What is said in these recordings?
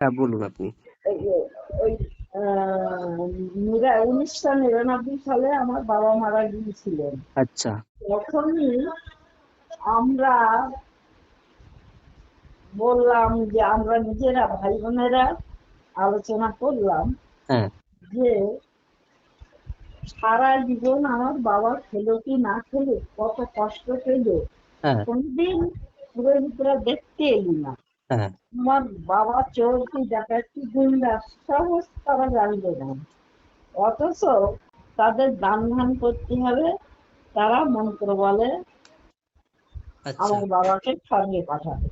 হ্যাঁ বলুন আপনি। ওই উনিশশো নিরানব্বই সালে আমার বাবা মারা গিয়েছিলেন। আচ্ছা। তখনই আমরা বললাম যে আমরা নিজেরা ভাই বোনেরা আলোচনা করলাম হ্যাঁ। যে সারা জীবন আমার বাবা খেলো কি না খেলো কত কষ্ট পেল হ্যাঁ। কোনদিন পুরোহিতরা দেখতে এলি না। আমার বাবা চোর কি ডাকাতি গুন্ডা সমস্ত তারা জানবে না। অথচ তাদের দান ধান করতে হবে তারা মন্ত্র বলে আচ্ছা। আমার বাবাকে স্বর্গে পাঠাবে।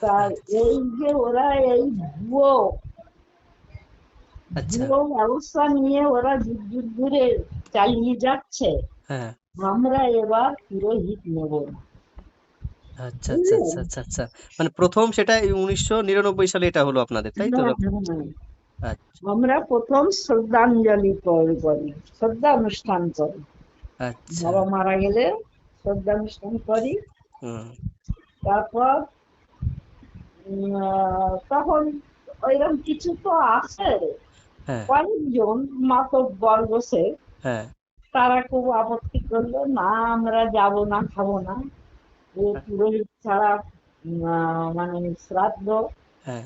তা এই যে ওরা এই ভুয়ো আচ্ছা। ভুয়ো ব্যবস্থা নিয়ে ওরা যুগ যুগ ধরে চালিয়ে যাচ্ছে হ্যাঁ। আমরা এবার পুরোহিত নেব। না আচ্ছা আচ্ছা আচ্ছা আচ্ছা আচ্ছা। মানে প্রথম সেটা উনিশশো নিরানব্বই সালে এটা হলো আপনাদের তাই তো? আচ্ছা। আমরা প্রথম শ্রদ্ধাঞ্জলি করি করি শ্রদ্ধা অনুষ্ঠান করি। আচ্ছা। বাবা মারা গেলে শ্রদ্ধা অনুষ্ঠান করি তারপর তখন ওইরকম কিছু তো আছে। হ্যাঁ। কয়েকজন মাতব্বর বসে হ্যাঁ। তারা খুব আপত্তি করল না আমরা যাব না খাব না। পুরোহিত ছাড়া মানে শ্রাদ্ধ হ্যাঁ।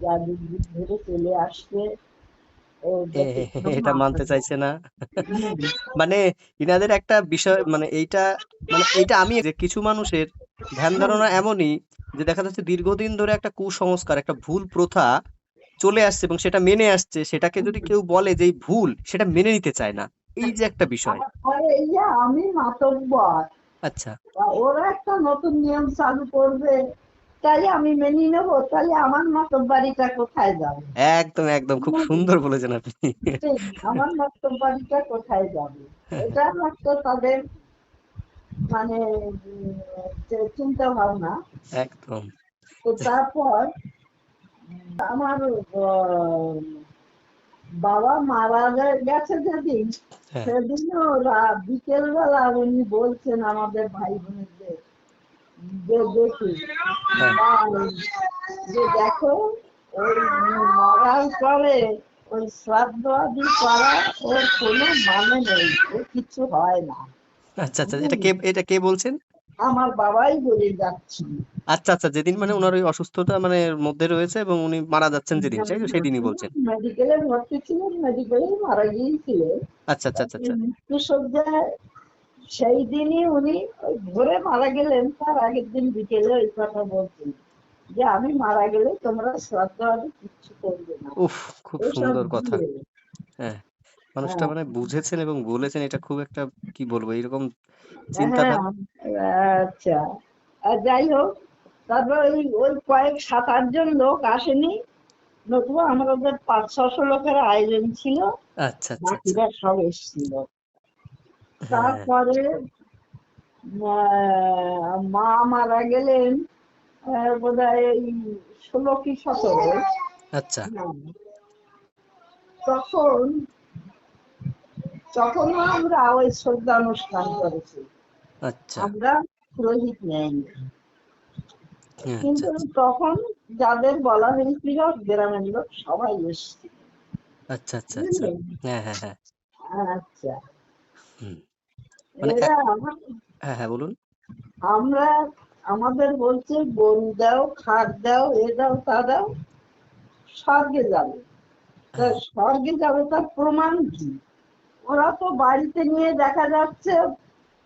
যা যুগ ধরে চলে এ- এটা মানতে চাইছে না। মানে ইনাদের একটা বিষয় মানে এইটা মানে এইটা আমি যে কিছু মানুষের ধ্যান ধারণা এমনই যে দেখা যাচ্ছে দীর্ঘদিন ধরে একটা কুসংস্কার একটা ভুল প্রথা চলে আসছে এবং সেটা মেনে আসছে সেটাকে যদি কেউ বলে যে ভুল সেটা মেনে নিতে চায় না। এই যে একটা বিষয়। আমি মাতব্বর। আচ্ছা। ওরা একটা নতুন নিয়ম চালু করবে তাই আমি মেনে নেব তাহলে আমার মাতব্বাড়িটা কোথায় যাবে? একদম একদম। খুব সুন্দর বলেছেন আপনি। আমার মাতব্বাড়িটা কোথায় যাবে? এটা তাদের মানে চিন্তা ভাবনা একদম। তো তারপর আমার বাবা মারা গেছে যেদিন। হ্যাঁ। সেদিনও ওরা বিকেল বেলা উনি বলছেন আমাদের ভাই বোনেদের যে দেখি হ্যাঁ। যে দেখো ওই মরার পরে ওই শ্রাদ্ধ আদি করা ওর কোনো মানে নেই ও কিছু হয় না। আচ্ছা আচ্ছা এটা কে এটা কে বলছেন? আমার বাবাই বলে যাচ্ছিল আচ্ছা আচ্ছা যেদিন মানে ওনার ওই অসুস্থতা মানে মধ্যে রয়েছে এবং উনি মারা যাচ্ছেন যেদিন সেদিনই বলছেন। মেডিকেলে ভর্তি ছিলেন মেডিকেলে মারা গিয়েছিলেন। আচ্ছা আচ্ছা আচ্ছা আচ্ছা। মৃত্যু সজ্জায় সেই দিনই উনি ভোরে মারা গেলেন তার আগের দিন বিকেলে ওই কথা বলছেন যে আমি মারা গেলে তোমরা শ্রদ্ধা আদি কিচ্ছু করবে না। উফ খুব সুন্দর কথা। হ্যাঁ। মানুষটা হ্যাঁ। মানে বুঝেছেন এবং বলেছেন এটা খুব একটা কি বলব এরকম চিন্তা হ্যাঁ, আচ্ছা। আর যাই হোক তারপর ওই ওই কয়েক সাত আটজন লোক আসেনি। নতুবা আমাদের পাঁচ ছশো লোকের আয়োজন ছিল। আচ্ছা আচ্ছা আচ্ছা। বাকিরা সব এসেছিল। হ্যাঁ। তারপরে মা মারা গেলেন আহ, বোধহয় এই ষোলো কি সতেরো। আচ্ছা। তখন তখনও আমরা ওই শ্রদ্ধা অনুষ্ঠান করেছি আচ্ছা। আমরা পুরোহিত নেয়নি। হ্যাঁ, কিন্তু আচ্ছা তখন যাদের বলা হয়েছিল গ্রামের লোক সবাই এসছে। আচ্ছা আচ্ছা আচ্ছা। হ্যাঁ হ্যাঁ হ্যাঁ। আচ্ছা। মানে হ্যাঁ হ্যাঁ বলুন। আমরা আমাদের বলছে বন দাও খাট দাও এ দাও তা দাও স্বর্গে যাবে। স্বর্গে যাবে তার প্রমাণ কি? ওরা তো বাড়িতে নিয়ে দেখা যাচ্ছে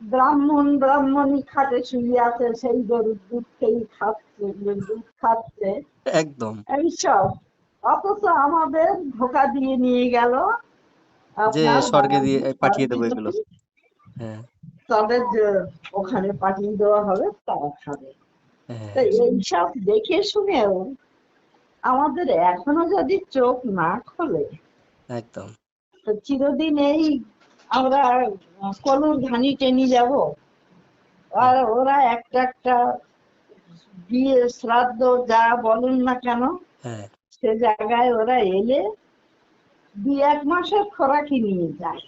ব্রাহ্মণ ব্রাহ্মণী খাটে শুয়ে আছে সেই গরুর দুধ খেয়ে খাচ্ছে দুধ খাচ্ছে। একদম। এইসব অথচ আমাদের ধোকা দিয়ে নিয়ে গেল। যে স্বর্গে দিয়ে পাঠিয়ে দেবো এগুলো। হ্যাঁ। তাদের ওখানে পাঠিয়ে দেওয়া হবে তারা খাবে হ্যাঁ। এইসব দেখে শুনেও আমাদের এখনও যদি চোখ না খোলে একদম। চিরদিন এই আমরা কলুর ধানি টেনে যাব। আর ওরা একটা একটা বিয়ে শ্রাদ্ধ যা বলুন না কেন হ্যাঁ। সে জায়গায় ওরা এলে দুই এক মাসের খোরাকি নিয়ে যায়।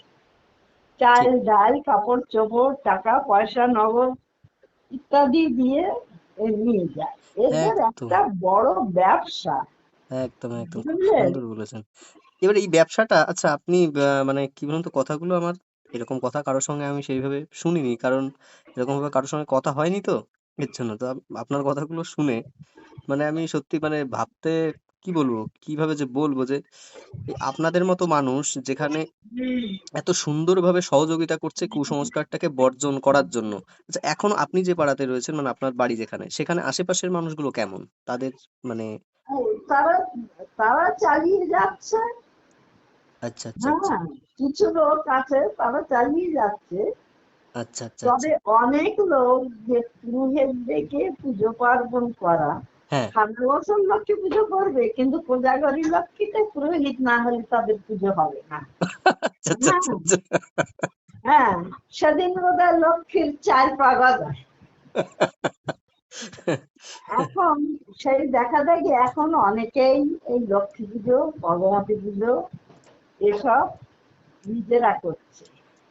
চাল ডাল কাপড় চোপড় টাকা পয়সা নগদ ইত্যাদি দিয়ে নিয়ে যায়। এদের একটা বড় ব্যবসা। একদম একদম। বুঝলেন? সুন্দর বলেছেন। এবার এই ব্যবসাটা আচ্ছা আপনি মানে কি বলুন তো, কথাগুলো আমার এরকম কথা কারোর সঙ্গে আমি সেইভাবে শুনিনি। কারণ এরকম ভাবে কারোর সঙ্গে কথা হয়নি তো এর জন্য। তো আপনার কথাগুলো শুনে মানে আমি সত্যি মানে ভাবতে কি বলব, কীভাবে যে বলব যে আপনাদের মতো মানুষ যেখানে এত সুন্দরভাবে সহযোগিতা করছে কুসংস্কারটাকে বর্জন করার জন্য। আচ্ছা এখন আপনি যে পাড়াতে রয়েছেন মানে আপনার বাড়ি যেখানে, সেখানে আশেপাশের মানুষগুলো কেমন? তাদের মানে তারা তারা চালিয়ে যাচ্ছে। আচ্ছা আচ্ছা আচ্ছা। হ্যাঁ কিছু লোক আছে তারা চালিয়ে যাচ্ছে। আচ্ছা আচ্ছা আচ্ছা। তবে অনেক লোক যে পুরোহিত ডেকে পুজো পার্বণ করা হ্যাঁ। সামনে বছর লক্ষ্মী পুজো করবে কিন্তু কোজাগরী লক্ষ্মীতে পুরোহিত না হলে তাদের পুজো হবে না। আচ্ছা আচ্ছা আচ্ছা আচ্ছা। হ্যাঁ সেদিন বোধহয় লক্ষ্মীর চার পাগা যায় এখন সেই দেখা দেখি এখন অনেকেই এই লক্ষ্মী পুজো ভগবতী পুজো এসব নিজেরা করছে।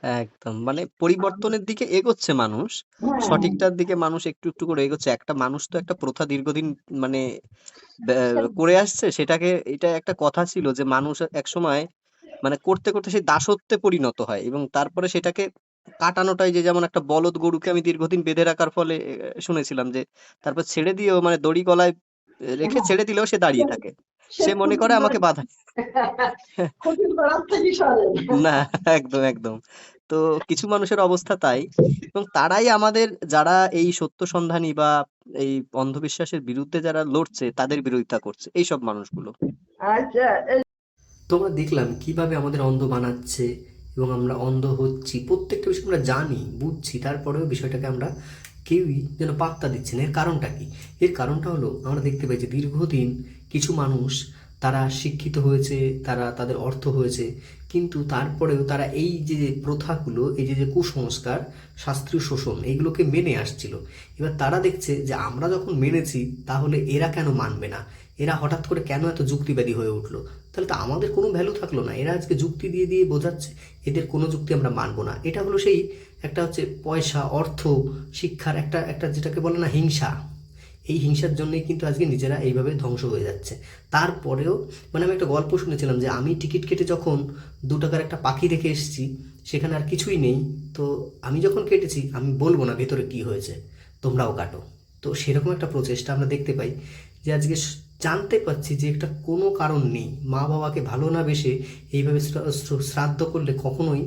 একদম মানে পরিবর্তনের দিকে এগোচ্ছে মানুষ। হ্যাঁ। সঠিকটার দিকে মানুষ একটু একটু করে এগোচ্ছে। একটা মানুষ তো একটা প্রথা দীর্ঘদিন মানে করে আসছে। সেটাকে এটা একটা কথা ছিল যে মানুষ এক সময় মানে করতে করতে সেই দাসত্বে পরিণত হয় এবং তারপরে সেটাকে কাটানোটাই যে যেমন একটা বলদ গরুকে আমি দীর্ঘদিন বেঁধে রাখার ফলে শুনেছিলাম যে তারপর ছেড়ে দিয়েও মানে দড়ি গলায় রেখে হ্যাঁ, ছেড়ে দিলেও সে দাঁড়িয়ে থাকে। সে মনে করে আমাকে বাধা না একদম একদম। তো কিছু মানুষের অবস্থা তাই। এবং তারাই আমাদের যারা এই সত্য সন্ধানী বা এই অন্ধবিশ্বাসের বিরুদ্ধে যারা লড়ছে তাদের বিরোধিতা করছে এইসব মানুষগুলো। আচ্ছা তো আমরা দেখলাম কীভাবে আমাদের অন্ধ বানাচ্ছে এবং আমরা অন্ধ হচ্ছি। প্রত্যেকটা বিষয় আমরা জানি বুঝছি তারপরেও বিষয়টাকে আমরা কেউই যেন পাত্তা দিচ্ছে না। এর কারণটা কি? এর কারণটা হলো আমরা দেখতে পাই যে দীর্ঘদিন কিছু মানুষ তারা শিক্ষিত হয়েছে, তারা তাদের অর্থ হয়েছে, কিন্তু তারপরেও তারা এই যে প্রথাগুলো, এই যে যে কুসংস্কার, শাস্ত্রীয় শোষণ, এইগুলোকে মেনে আসছিল। এবার তারা দেখছে যে আমরা যখন মেনেছি, তাহলে এরা কেন মানবে না? এরা হঠাৎ করে কেন এত যুক্তিবাদী হয়ে উঠল? তাহলে তো আমাদের কোনো ভ্যালু থাকল না। এরা আজকে যুক্তি দিয়ে দিয়ে বোঝাচ্ছে, এদের কোনো যুক্তি আমরা মানবো না। এটা হলো সেই একটা হচ্ছে পয়সা, অর্থ, শিক্ষার একটা একটা যেটাকে বলে না হিংসা। এই হিংসার জন্যই কিন্তু আজকে নিজেরা এইভাবে ধ্বংস হয়ে যাচ্ছে। তারপরেও মানে আমি একটা গল্প শুনেছিলাম যে আমি টিকিট কেটে যখন দু টাকার একটা পাখি দেখে এসেছি, সেখানে আর কিছুই নেই। তো আমি যখন কেটেছি, আমি বলব না ভেতরে কি হয়েছে, তোমরাও কাটো। তো সেরকম একটা প্রচেষ্টা আমরা দেখতে পাই যে আজকে জানতে পারছি যে একটা কোনো কারণ নেই। মা বাবাকে ভালো না বেসে এইভাবে শ্রাদ্ধ করলে কখনোই